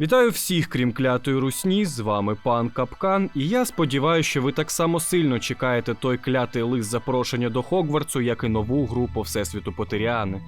Вітаю всіх, крім клятої русні. З вами пан Капкан, і я сподіваюся, що ви так само сильно чекаєте той клятий лист запрошення до Хогвартсу, як і нову гру по всесвіту Потеріани.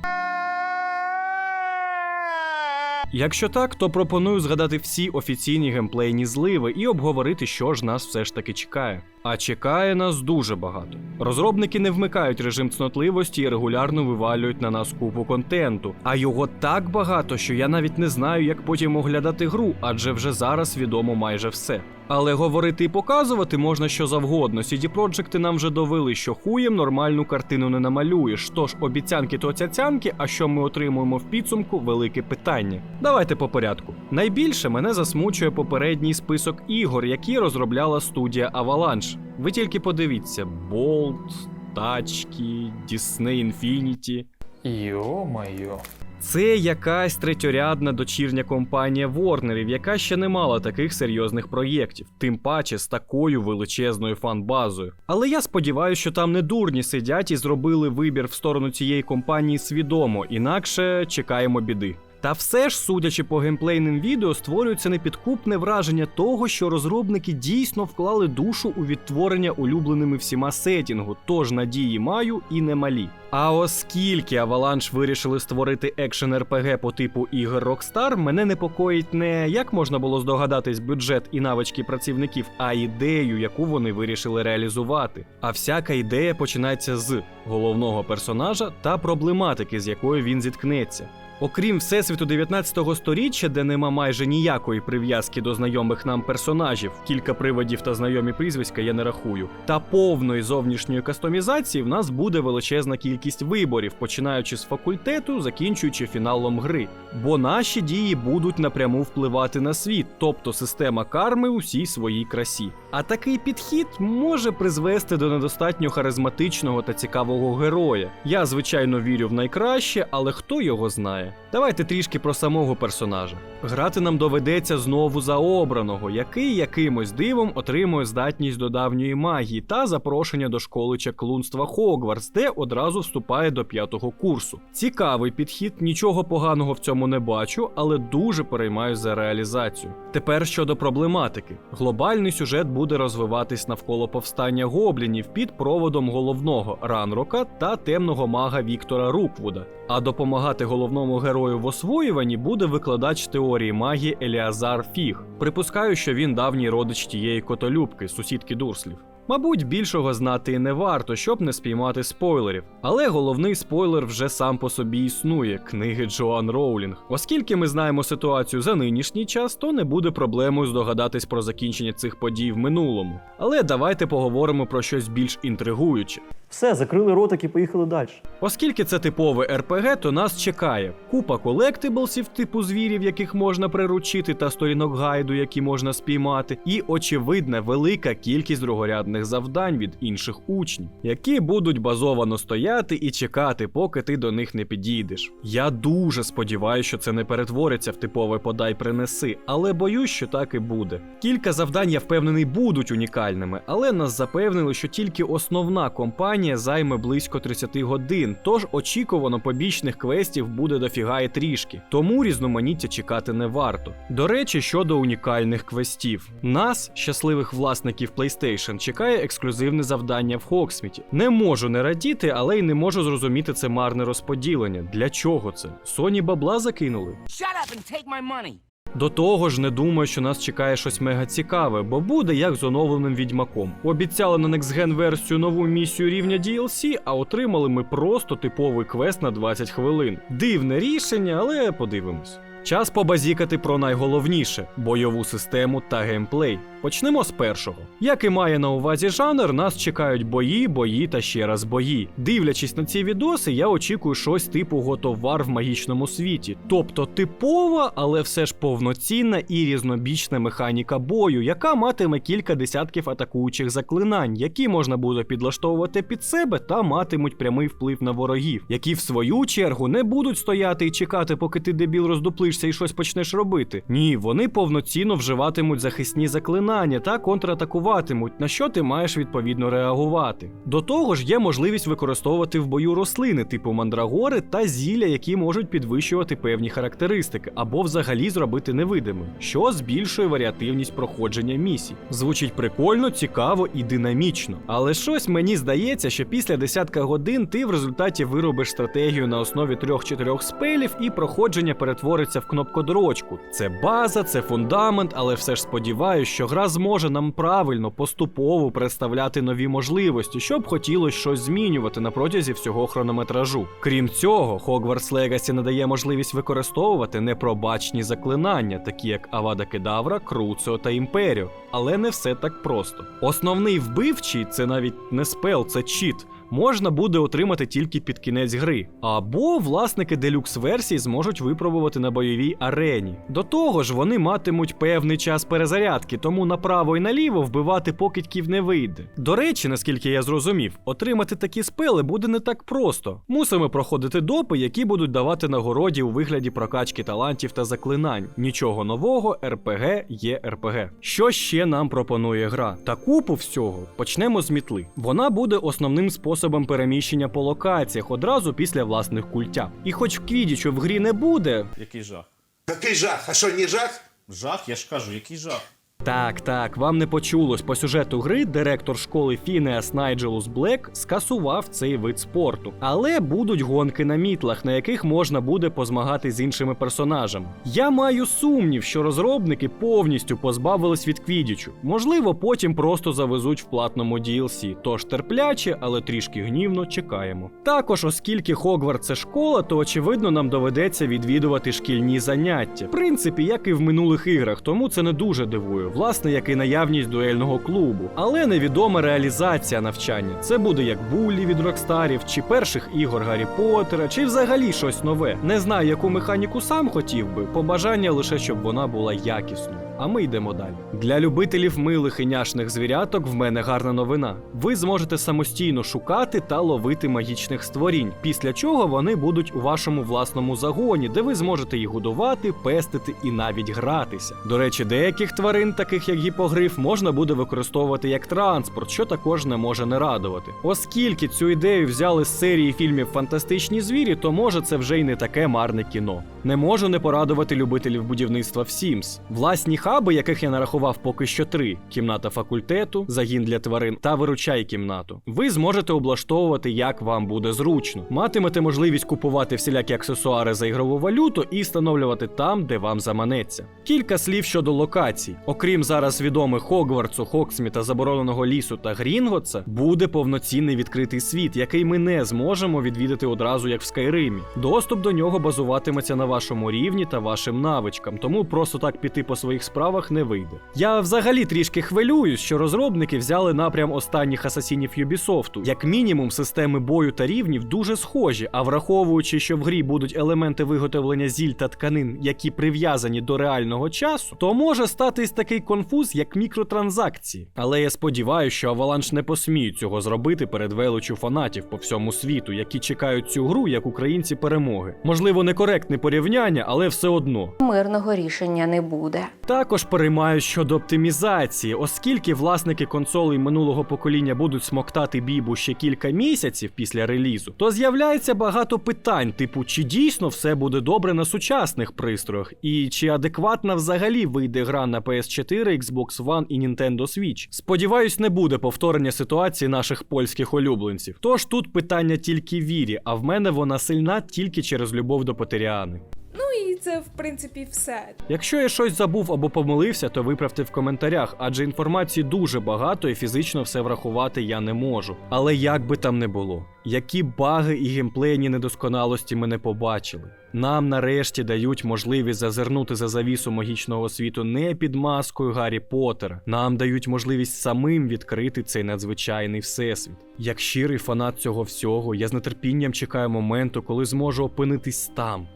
Якщо так, то пропоную згадати всі офіційні геймплейні зливи і обговорити, що ж нас все ж таки чекає. А чекає нас дуже багато. Розробники не вмикають режим цнотливості і регулярно вивалюють на нас купу контенту. А його так багато, що я навіть не знаю, як потім оглядати гру, адже вже зараз відомо майже все. Але говорити і показувати можна що завгодно. CD Projekти нам вже довели, що хуєм нормальну картину не намалюєш. Тож обіцянки то цяцянки, а що ми отримуємо в підсумку велике питання. Давайте по порядку. Найбільше мене засмучує попередній список ігор, які розробляла студія Avalanche. Ви тільки подивіться: Bolt, тачки, Disney Infinity. Йо-моє. Це якась третьорядна дочірня компанія Ворнерів, яка ще не мала таких серйозних проєктів, тим паче з такою величезною фан-базою. Але я сподіваюся, що там не дурні сидять і зробили вибір в сторону цієї компанії свідомо, інакше чекаємо біди. Та все ж, судячи по геймплейним відео, створюється непідкупне враження того, що розробники дійсно вклали душу у відтворення улюбленими всіма сетінгу, тож надії маю і немалі. А оскільки Avalanche вирішили створити екшен РПГ по типу ігор Rockstar, мене непокоїть не як можна було здогадатись бюджет і навички працівників, а ідею, яку вони вирішили реалізувати. А всяка ідея починається з головного персонажа та проблематики, з якою він зіткнеться. Окрім всесвіту 19-го сторіччя, де нема майже ніякої прив'язки до знайомих нам персонажів, кілька приводів та знайомі прізвиська я не рахую, та повної зовнішньої кастомізації, в нас буде величезна кількість виборів, починаючи з факультету, закінчуючи фіналом гри. Бо наші дії будуть напряму впливати на світ, тобто система карми у всій своїй красі. А такий підхід може призвести до недостатньо харизматичного та цікавого героя. Я, звичайно, вірю в найкраще, але хто його знає? Давайте трішки про самого персонажа. Грати нам доведеться знову за обраного, який якимось дивом отримує здатність до давньої магії та запрошення до школи чаклунства Хогвартс, де одразу вступає до п'ятого курсу. Цікавий підхід, нічого поганого в цьому не бачу, але дуже переймаюсь за реалізацію. Тепер щодо проблематики: глобальний сюжет буде розвиватись навколо повстання гоблінів під проводом головного ранрока та темного мага Віктора Руквуда. А допомагати головному герою в освоюванні буде викладач теорії магії Еліазар Фіг. Припускаю, що він давній родич тієї котолюбки, сусідки Дурслів. Мабуть, більшого знати і не варто, щоб не спіймати спойлерів. Але головний спойлер вже сам по собі існує книги Джоан Роулінг. Оскільки ми знаємо ситуацію за нинішній час, то не буде проблемою здогадатись про закінчення цих подій в минулому. Але давайте поговоримо про щось більш інтригуюче. Все, закрили ротик і поїхали далі. Оскільки це типове РПГ, то нас чекає купа колектиблсів типу звірів, яких можна приручити, та сторінок гайду, які можна спіймати, і очевидна велика кількість другорядних завдань від інших учнів, які будуть базовано стояти і чекати, поки ти до них не підійдеш. Я дуже сподіваюся, що це не перетвориться в типове подай принеси, але боюсь, що так і буде. Кілька завдань, я впевнений, будуть унікальними, але нас запевнили, що тільки основна компанія займе близько 30 годин, тож очікувано побічних квестів буде дофіга і трішки, тому різноманіття чекати не варто. До речі, щодо унікальних квестів, нас, щасливих власників PlayStation, чекає ексклюзивне завдання в Хоксміті. Не можу не радіти, але й не можу зрозуміти це марне розподілення. Для чого це? Соні бабла закинули. Shut up and take my money. До того ж, не думаю, що нас чекає щось мега цікаве, бо буде як з оновленим відьмаком. Обіцяли на Next-Gen версію нову місію рівня DLC, а отримали ми просто типовий квест на 20 хвилин. Дивне рішення, але подивимось. Час побазікати про найголовніше бойову систему та геймплей. Почнемо з першого. Як і має на увазі жанр, нас чекають бої, бої та ще раз бої. Дивлячись на ці відоси, я очікую щось типу готовар в магічному світі. Тобто типова, але все ж повноцінна і різнобічна механіка бою, яка матиме кілька десятків атакуючих заклинань, які можна буде підлаштовувати під себе та матимуть прямий вплив на ворогів, які в свою чергу не будуть стояти і чекати, поки ти дебіл роздуплишся прокинешся і щось почнеш робити. Ні, вони повноцінно вживатимуть захисні заклинання та контратакуватимуть, на що ти маєш відповідно реагувати. До того ж, є можливість використовувати в бою рослини типу мандрагори та зілля, які можуть підвищувати певні характеристики, або взагалі зробити невидимим, що збільшує варіативність проходження місій. Звучить прикольно, цікаво і динамічно. Але щось мені здається, що після десятка годин ти в результаті виробиш стратегію на основі трьох-чотирьох спелів, і проходження перетвориться в кнопкодрочку. Це база, це фундамент, але все ж сподіваюся, що гра зможе нам правильно, поступово представляти нові можливості, щоб хотілося щось змінювати на протязі всього хронометражу. Крім цього, Hogwarts Legacy надає можливість використовувати непробачні заклинання, такі як Авада Кедавра, Круцео та Імперіо. Але не все так просто. Основний вбивчий це навіть не спел, це чіт. Можна буде отримати тільки під кінець гри, або власники делюкс версій зможуть випробувати на бойовій арені. До того ж, вони матимуть певний час перезарядки, тому направо і наліво вбивати покидьків не вийде. До речі, наскільки я зрозумів, отримати такі спели буде не так просто. Мусимо проходити допи, які будуть давати нагороді у вигляді прокачки талантів та заклинань. Нічого нового, РПГ є РПГ. Що ще нам пропонує гра? Та купу всього почнемо з мітли. Вона буде основним способом переміщення по локаціях одразу після власних культя. І хоч в Квідічу в грі не буде, Який жах? Який жах? А що, не жах? Жах, я ж кажу, який жах. Так, так, вам не почулось. По сюжету гри директор школи Фінеас Найджелус Блек скасував цей вид спорту. Але будуть гонки на мітлах, на яких можна буде позмагати з іншими персонажами. Я маю сумнів, що розробники повністю позбавились від квідічу. Можливо, потім просто завезуть в платному DLC. Тож терпляче, але трішки гнівно чекаємо. Також, оскільки Хогвартс це школа, то очевидно нам доведеться відвідувати шкільні заняття. В принципі, як і в минулих іграх, тому це не дуже дивує. Власне, як і наявність дуельного клубу. Але невідома реалізація навчання. Це буде як буллі від Рокстарів, чи перших ігор Гаррі Поттера, чи взагалі щось нове. Не знаю, яку механіку сам хотів би. Побажання лише щоб вона була якісною. А ми йдемо далі. Для любителів милих і няшних звіряток в мене гарна новина. Ви зможете самостійно шукати та ловити магічних створінь, після чого вони будуть у вашому власному загоні, де ви зможете їх годувати, пестити і навіть гратися. До речі, деяких тварин, таких як гіпогриф, можна буде використовувати як транспорт, що також не може не радувати. Оскільки цю ідею взяли з серії фільмів Фантастичні звірі, то може це вже й не таке марне кіно. Не можу не порадувати любителів будівництва в Sims. Власні хаби, яких я нарахував поки що три: кімната факультету, загін для тварин та виручай кімнату. Ви зможете облаштовувати як вам буде зручно. Матимете можливість купувати всілякі аксесуари за ігрову валюту і встановлювати там, де вам заманеться. Кілька слів щодо локацій. Окрім зараз відомих Хогвартсу, Хоксміта, забороненого лісу та Грінготса, буде повноцінний відкритий світ, який ми не зможемо відвідати одразу як в Скайримі. Доступ до нього базуватиметься на вашому рівні та вашим навичкам, тому просто так піти по своїх справах не вийде. Я взагалі трішки хвилююсь, що розробники взяли напрям останніх асасінів Юбісофту. Як мінімум, системи бою та рівнів дуже схожі, а враховуючи, що в грі будуть елементи виготовлення зіль та тканин, які прив'язані до реального часу, то може статись такий конфуз, як мікротранзакції. Але я сподіваюся, що Аваланш не посміють цього зробити перед величю фанатів по всьому світу, які чекають цю гру як українці перемоги. Можливо, некоректне порівняння, але все одно. Мирного рішення не буде. Також переймаю щодо оптимізації, оскільки власники консолей минулого покоління будуть смоктати бібу ще кілька місяців після релізу, то з'являється багато питань, типу, чи дійсно все буде добре на сучасних пристроях, і чи адекватна взагалі вийде гра на PS4, Xbox One і Nintendo Switch. Сподіваюсь, не буде повторення ситуації наших польських улюбленців. Тож тут питання тільки вірі, а в мене вона сильна тільки через любов до Потеріани. Ну і це в принципі все. Якщо я щось забув або помилився, то виправте в коментарях, адже інформації дуже багато і фізично все врахувати я не можу. Але як би там не було, які баги і геймплейні недосконалості ми не побачили. Нам нарешті дають можливість зазирнути за завісу магічного світу не під маскою Гаррі Поттера. Нам дають можливість самим відкрити цей надзвичайний всесвіт. Як щирий фанат цього всього, я з нетерпінням чекаю моменту, коли зможу опинитись там,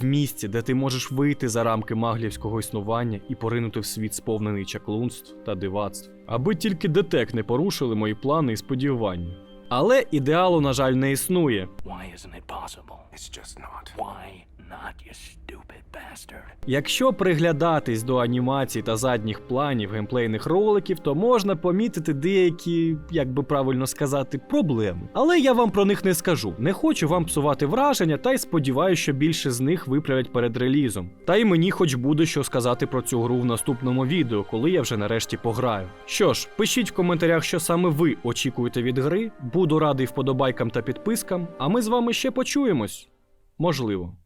в місці, де ти можеш вийти за рамки маглівського існування і поринути в світ сповнений чаклунств та дивацтв, аби тільки детек не порушили мої плани і сподівання. Але ідеалу, на жаль, не існує. Якщо приглядатись до анімацій та задніх планів геймплейних роликів, то можна помітити деякі, як би правильно сказати, проблеми. Але я вам про них не скажу. Не хочу вам псувати враження, та й сподіваюся, що більше з них виправлять перед релізом. Та й мені хоч буде що сказати про цю гру в наступному відео, коли я вже нарешті пограю. Що ж, пишіть в коментарях, що саме ви очікуєте від гри. Буду радий вподобайкам та підпискам, а ми з вами ще почуємось. Можливо.